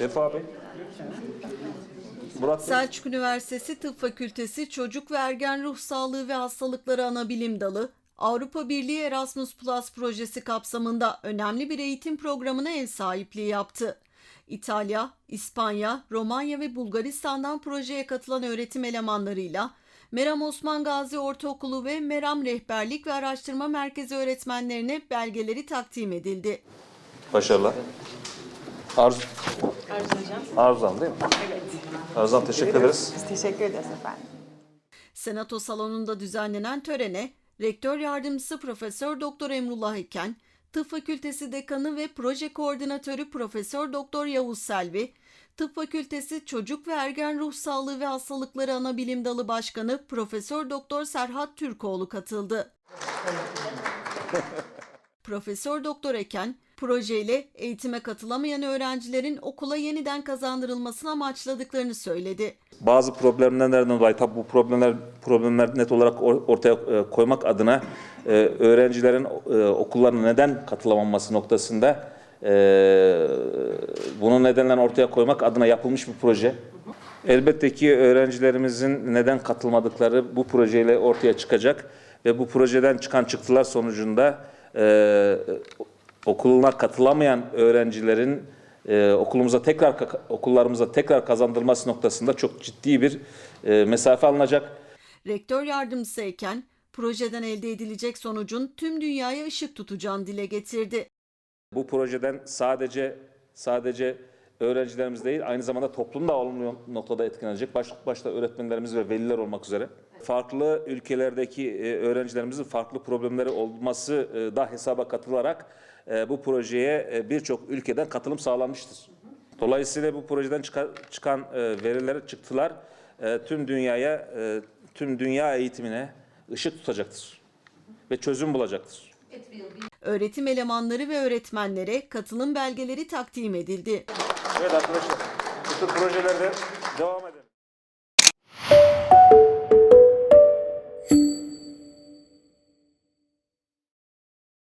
Vefa Bey. Murat Bey. Selçuk Üniversitesi Tıp Fakültesi Çocuk ve Ergen Ruh Sağlığı ve Hastalıkları Anabilim Dalı, Avrupa Birliği Erasmus Plus projesi kapsamında önemli bir eğitim programına ev sahipliği yaptı. İtalya, İspanya, Romanya ve Bulgaristan'dan projeye katılan öğretim elemanlarıyla Meram Osman Gazi Ortaokulu ve Meram Rehberlik ve Araştırma Merkezi öğretmenlerine belgeleri takdim edildi. Başarılar. Arzu. Arzan değil mi? Evet. Arzan teşekkür ederiz. Biz teşekkür ederiz efendim. Senato salonunda düzenlenen törene Rektör Yardımcısı Profesör Doktor Emrullah Eken, Tıp Fakültesi Dekanı ve Proje Koordinatörü Profesör Doktor Yavuz Selvi, Tıp Fakültesi Çocuk ve Ergen Ruh Sağlığı ve Hastalıkları Anabilim Dalı Başkanı Profesör Doktor Serhat Türkoğlu katıldı. Profesör Doktor Eken, projeyle eğitime katılamayan öğrencilerin okula yeniden kazandırılmasını amaçladıklarını söyledi. Bazı problemlerden dolayı tabii bu problemler problemler net olarak or- ortaya e, koymak adına e, öğrencilerin e, okullarına neden katılamaması noktasında bunun nedenlerini ortaya koymak adına yapılmış bir proje. Elbette ki öğrencilerimizin neden katılmadıkları bu projeyle ortaya çıkacak ve bu projeden çıkan çıktılar sonucunda okuluna katılamayan öğrencilerin e, okulumuza tekrar okullarımıza tekrar kazandırılması noktasında çok ciddi bir e, mesafe alınacak. Rektör yardımcısı Eken, projeden elde edilecek sonucun tüm dünyaya ışık tutacağını dile getirdi. Bu projeden sadece sadece öğrencilerimiz değil aynı zamanda toplum da olumlu noktada etkilenecek. Baş, başta öğretmenlerimiz ve veliler olmak üzere. Farklı ülkelerdeki e, öğrencilerimizin farklı problemleri olması e, da hesaba katılarak e, bu projeye birçok ülkeden katılım sağlanmıştır. Dolayısıyla bu projeden çıkan, çıkan e, veriler, çıktılar tüm dünyaya, tüm dünya eğitimine ışık tutacaktır ve çözüm bulacaktır. Öğretim elemanları ve öğretmenlere katılım belgeleri takdim edildi. Evet arkadaşlar, bu projelerde devam